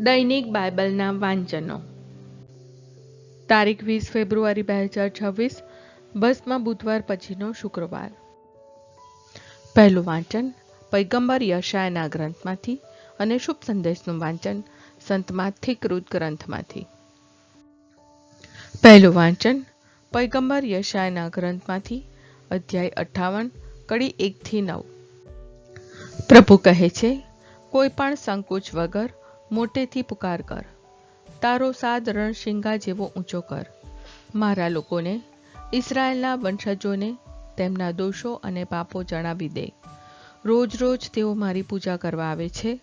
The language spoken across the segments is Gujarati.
દૈનિક બાઇબલના વાંચનો. તારીખ વીસ ફેબ્રુઆરી બે હજાર છવ્વીસ બસમાં બુધવાર પછીનો શુક્રવાર. પહેલું વાંચન પૈગંબર યશાયના ગ્રંથમાંથી અને શુભ સંદેશનું વાંચન સંતમાંથી કૃત ગ્રંથમાંથી. પહેલું વાંચન પૈગંબર યશાયના ગ્રંથમાંથી, અધ્યાય અઠ્ઠાવન કડી એકથી નવ. પ્રભુ કહે છે, કોઈ પણ સંકોચ વગર મોટેથી પુકાર કર. તારો સાદ રણશિંગા જેવો ઊંચો કર. મારા લોકોને ઇસરાયેલના વંશજોને તેમના દોષો અને પાપો જણાવી દે. રોજ રોજ તેઓ મારી પૂજા કરવા આવે છે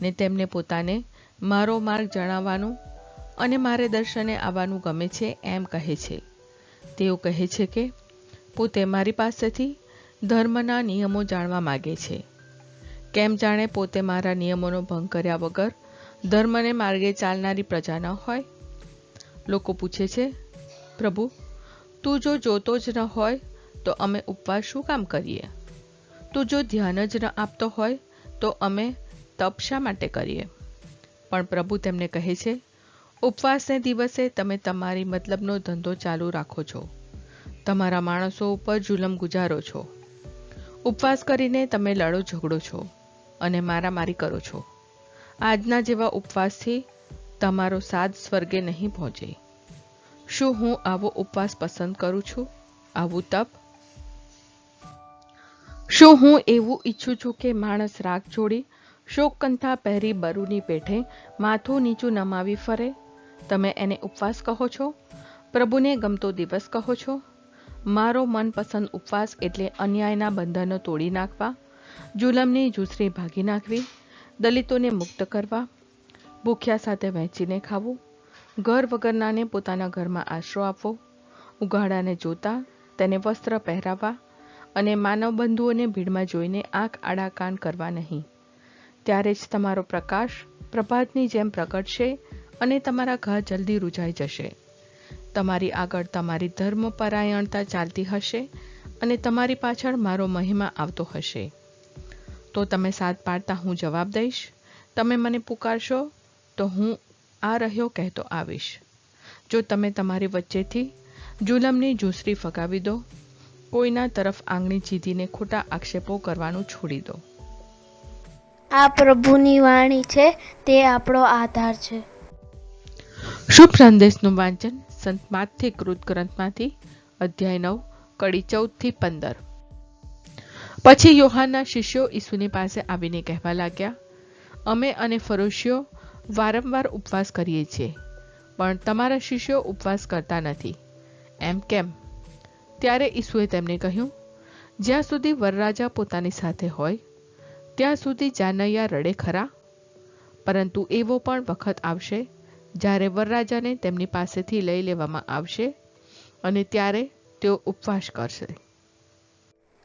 ને તેમને પોતાને મારો માર્ગ જણાવવાનું અને મારે દર્શને આવવાનું ગમે છે એમ કહે છે. તેઓ કહે છે કે, પોતે મારી પાસેથી ધર્મના નિયમો જાણવા માગે છે. કેમ જાણે પોતે મારા નિયમોનો ભંગ કર્યા વગર ધર્મને માર્ગે ચાલનારી પ્રજા ન હોય? લોકો પૂછે છે, પ્રભુ, તું જો જોતો જ ન હોય, તો અમે ઉપવાસ શું કામ કરીએ? તું જો ધ્યાન જ ન આપતો હોય, તો અમે તપ શા માટે કરીએ? પણ પ્રભુ તેમને કહે છે, ઉપવાસને દિવસે તમે તમારી મતલબનો ધંધો ચાલુ રાખો છો. તમારા માણસો ઉપર જુલમ ગુજારો છો. ઉપવાસ કરીને તમે લડો ઝઘડો છો અને મારામારી કરો છો. આજના જેવા ઉપવાસથી તમારો સાદ સ્વર્ગે નહીં પહોંચે. શું હું આવો ઉપવાસ પસંદ કરું છું? આવું તપ? શું હું એવું ઈચ્છું છું કે માણસ રાગ છોડી, શોકકંથા પહેરી બરુની પેઠે માથું નીચું નમાવી ફરે? તમે એને ઉપવાસ કહો છો? પ્રભુને ગમતો દિવસ કહો છો? મારો મનપસંદ ઉપવાસ એટલે અન્યાયના બંધનો તોડી નાખવા, જુલમની જૂસરી ભાગી નાખવી દલિતોને મુક્ત કરવા, ભૂખ્યા સાથે વહેંચીને ખાવું, ઘર વગરનાને પોતાના ઘરમાં આશરો આપવો, ઉઘાડાને જોતા, તેને વસ્ત્ર પહેરાવવા અને માનવ બંધુઓને ભીડમાં જોઈને આંખ આડા કાન કરવા નહીં. ત્યારે જ તમારો પ્રકાશ પ્રભાતની જેમ પ્રગટશે અને તમારા ઘા જલ્દી રૂજાઈ જશે. તમારી આગળ તમારી ધર્મપરાયણતા ચાલતી હશે અને તમારી પાછળ મારો મહિમા આવતો હશે. તો તમે સાથ પાડતા હું જવાબ દઈશ. તમે મને પુકારશો તો હું આ રહ્યો કહેતો આવીશ. જો તમે તમારી વચ્ચેથી જુલમની જુસરી ફગાવી દો કોઈના તરફ આંગળી ચીધીને ખોટા આક્ષેપો કરવાનું છોડી દો. આ પ્રભુની વાણી છે તે આપણો આધાર છે. શુભ સંદેશનું વાંચન સંત માથે કૃત ગ્રંથમાંથી અધ્યાય નવ કડી ચૌદથી પંદર. પછી યોહાનના શિષ્યો ઈસુની પાસે આવીને કહેવા લાગ્યા, અમે અને ફરોશીઓ વારંવાર ઉપવાસ કરીએ છીએ, પણ તમારા શિષ્યો ઉપવાસ કરતા નથી. એમ કેમ? ત્યારે ઈસુએ તેમને કહ્યું, જ્યાં સુધી વરરાજા પોતાની સાથે હોય, ત્યાં સુધી જાનૈયા રડે ખરા. પરંતુ એવો પણ વખત આવશે, જ્યારે વરરાજાને તેમની પાસેથી લઈ લેવામાં આવશે અને ત્યારે તેઓ ઉપવાસ કરશે.